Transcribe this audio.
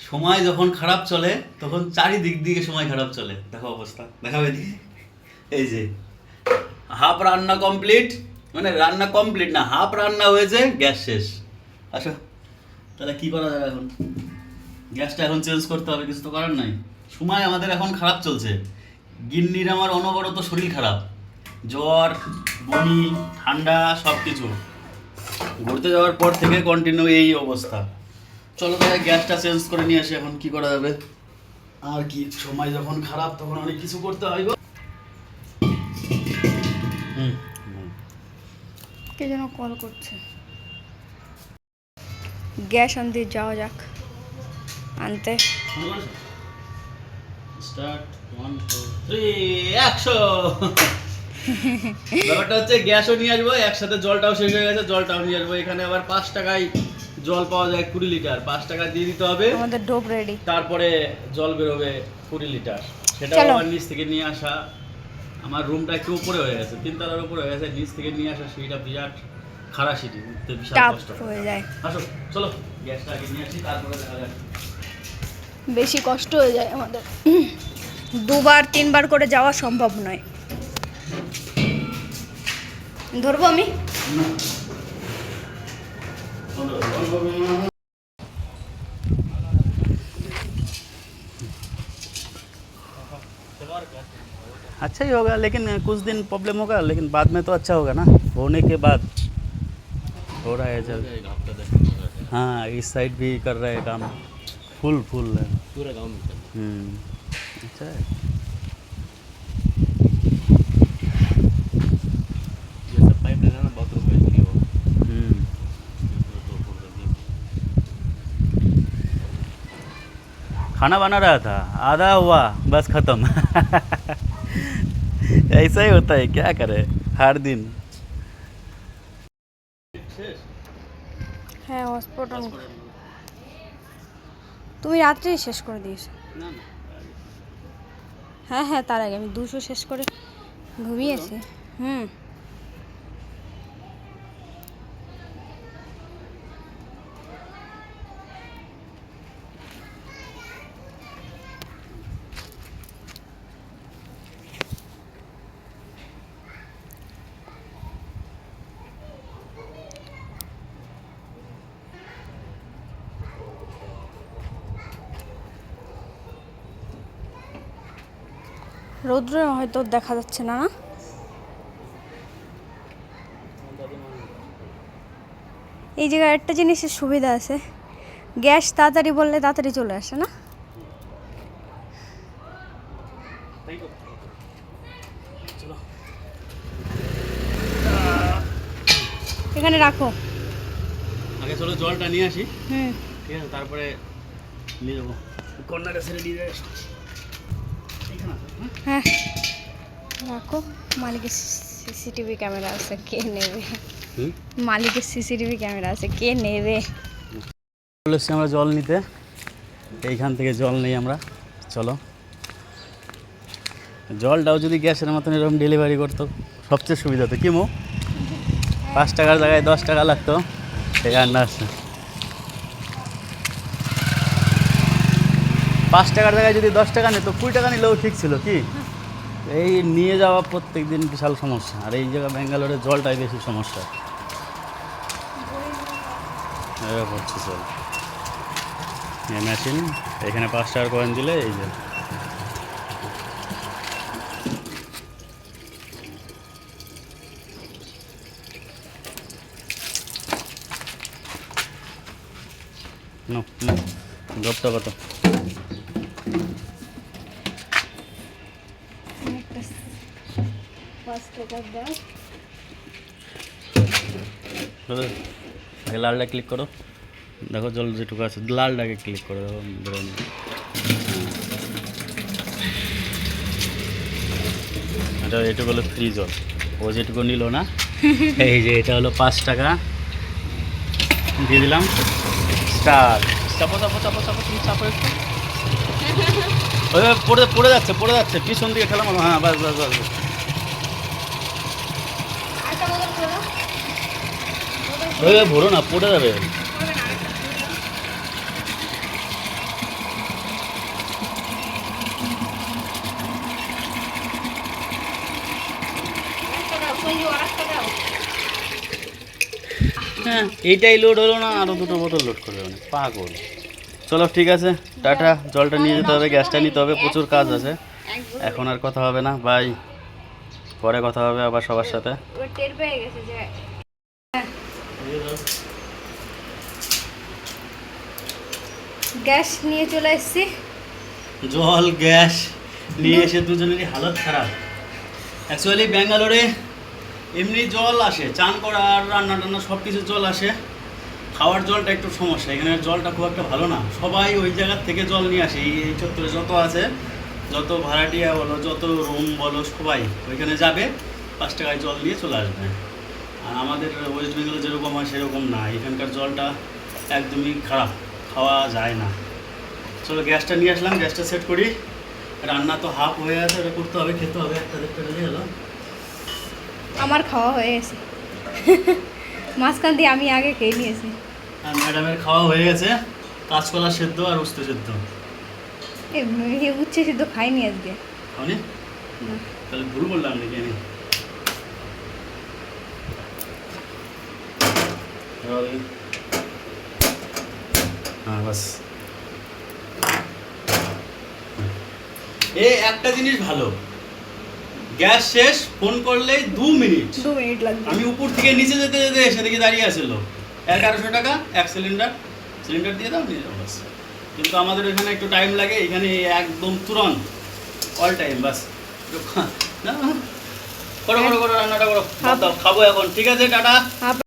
সময় যখন খারাপ চলে, তখন চারিদিক দিকে সময় খারাপ চলে। দেখো অবস্থা। দেখাবে এই যে, হাফ রান্না কমপ্লিট মানে রান্না কমপ্লিট না, হাফ রান্না হয়েছে, গ্যাস শেষ। আসো। তাহলে কি করা যাবে এখন? গ্যাসটা এখন চেঞ্জ করতে হবে, কিছু তো করার নাই। সময় আমাদের এখন খারাপ চলছে। গিন্নির আমার অনবরত শরীর খারাপ। জ্বর, বমি, ঠান্ডা সব কিছু ঘুরতে যাওয়ার পর থেকে কন্টিনিউ এই অবস্থা। চলো তাহলে গ্যাসটা চেঞ্জ করে নিয়ে আসি এখন কি করা যাবে? আর কি সময় যখন খারাপ তখন অনেক কিছু করতে হয় গো। কে যেন কল করছে। গ্যাস আনতে যাওয়া যাক। আনতে। স্টার্ট ওয়ান টু থ্রি একশো ব্যাপারটা হচ্ছে গ্যাসও নিয়ে আসব একসাথে জলটাও শেষ হয়ে গেছে জলটাও নিয়ে আসব। এখানে আবার পাঁচ টাকায় জল পাওয়া যায় কুড়ি লিটার। পাঁচ টাকা দিয়ে দিতে হবে আমাদের ডোপ রেডি। তারপরে জল বেরোবে কুড়ি লিটার। সেটা আমার নিচ থেকে নিয়ে আসা। আমার রুমটা একটু উপরে হয়ে গেছে তিনতলার উপরে হয়ে গেছে নিচ থেকে নিয়ে আসা সিঁড়িটা বিরাট খারাপ সিঁড়ি উঠতে বিশাল কষ্ট হয়ে যায়। আসো চলো গ্যাসটা আগে নিয়ে আসি তারপরে দেখা যাক। বেশি কষ্ট হয়ে যায় আমাদের। দুবার তিনবার করে যাওয়া সম্ভব নয়। ধরবো আমি अच्छा ही होगा लेकिन कुछ दिन प्रॉब्लम होगा लेकिन बाद में तो अच्छा होगा ना होने के बाद हो रहा है जब हाँ इस साइड भी कर रहे हैं काम फुल फुल है पूरा गांव में चल हम्म, अच्छा है खाना बना रहा था आधा हुआ बस खत्म ऐसा ही होता है क्या करे हर दिन হ্যাঁ হসপিটাল তুমি রাত্রেই শেষ করে দিয়েছো হ্যাঁ হ্যাঁ তার আগে আমি দুশো শেষ করে ঘুমিয়েছি হুম রৌদ্রে হয়তো দেখা যাচ্ছে না না? এই জায়গায় একটা জিনিসের সুবিধা আছে। গ্যাস তাড়াতাড়ি বললে তাড়াতাড়ি চলে আসে না? এখানে রাখো। আগে চলো জলটা নিয়ে আসি। হুম। ঠিক আছে তারপরে নিয়ে যাব। কর্নারে ছেড়ে এইখানে আছে, হ্যাঁ? রাখো মালিকের সিসিটিভি ক্যামেরা আছে কে নেবে? মালিকের সিসিটিভি ক্যামেরা আছে কে নেবে? চলে এসছি আমরা জল নিতে। এইখান থেকে জল নেই আমরা। চলো। জলটাও যদি গ্যাসের মতন এরকম ডেলিভারি করতো সবচেয়ে সুবিধা হতো। কি মো? পাঁচ টাকার জায়গায় দশ টাকা লাগতো। এই আসছে পাঁচ টাকার জায়গায় যদি দশ টাকা নিত কুড়ি টাকা নিলেও ঠিক ছিল কি? এই নিয়ে যাওয়া প্রত্যেক দিন বিশাল সমস্যা। আর এই জায়গা ব্যাঙ্গালোরে জলটাই বেশি সমস্যা। জল। এই মেশিন এখানে পাঁচ টাকার কয়েন দিলে এই যে। নো নো আগে লালটা ক্লিক করো। দেখো জল যেটুকু আছে লালটাকে ক্লিক করো দেখো হ্যাঁ। এটা এটুকু হলো ফ্রি জল। ও যেটুকু নিল না এই যে এটা হলো পাঁচ টাকা। দিয়ে দিলাম। স্টার। চাপো চাপো চাপো চাপো তুমি চাপো একটু। পড়ে পড়ে যাচ্ছে পড়ে যাচ্ছে। পিছন দিকে খেলাম হ্যাঁ বাস বাস বাস। ভরো না, পড়ে যাবে। হ্যাঁ এইটাই লোড হলো না আরও দুটো বোতল লোড করবে মানে পাগল। চলো, ঠিক আছে, টাটা, জলটা নিয়ে যেতে হবে, গ্যাসটা নিতে হবে, প্রচুর কাজ আছে। এখন আর কথা হবে না বাই পরে কথা হবে আবার সবার সাথে। টের পেয়ে গেছে যে গ্যাস নিয়ে চলে এসেছি। জল গ্যাস নিয়ে এসে দুজনেরই হালত খারাপ। অ্যাকচুয়ালি ব্যাঙ্গালোরে এমনি জল আসে চান করা আর রান্না টান্না সব কিছু জল আসে। খাওয়ার জলটা একটু সমস্যা এখানে জলটা খুব একটা ভালো না। সবাই ওই জায়গার থেকে জল নিয়ে আসে এই এই চত্বরে যত আছে যত ভাড়াটিয়া বলো যত রুম বলো সবাই ওইখানে যাবে পাঁচ টাকায় জল নিয়ে চলে আসবে। আর আমাদের ওয়েস্ট বেঙ্গলে যেরকম হয় সেরকম না। এখানকার জলটা একদমই খারাপ খাওয়া যায় না। চলো গ্যাসটা নিয়ে আসলাম গ্যাসটা সেট করি। রান্না তো হাফ হয়ে আছে ওটা করতে হবে খেতে হবে একটা দেড়টা বেজে গেল। আমার খাওয়া হয়ে গেছে। মাঝখান দিয়ে আমি আগে খেয়ে নিয়েছি। আর ম্যাডামের খাওয়া হয়ে গেছে। কাঁচকলা সেদ্ধ আর উস্তে সেদ্ধ। উচ্ছে সিদ্ধ খাইনি আজকে। খাওনি? তাহলে ভুল বললাম নাকি আমি? হ্যাঁ বাস। এ একটা জিনিস ভালো। গ্যাস শেষ ফোন করলেই দু মিনিট। দু মিনিট লাগবে। আমি উপর থেকে নিচে যেতে যেতে এসে দেখি দাঁড়িয়ে আছিল এগারোশো টাকা এক সিলিন্ডার। সিলিন্ডার দিয়ে দাও নিয়ে যাও বাস। কিন্তু আমাদের এখানে একটু টাইম লাগে এখানে একদম তুরন্ত অল টাইম বাস। না, করো করো করো রান্নাটা করো। খাব। এখন। ঠিক আছে টাটা।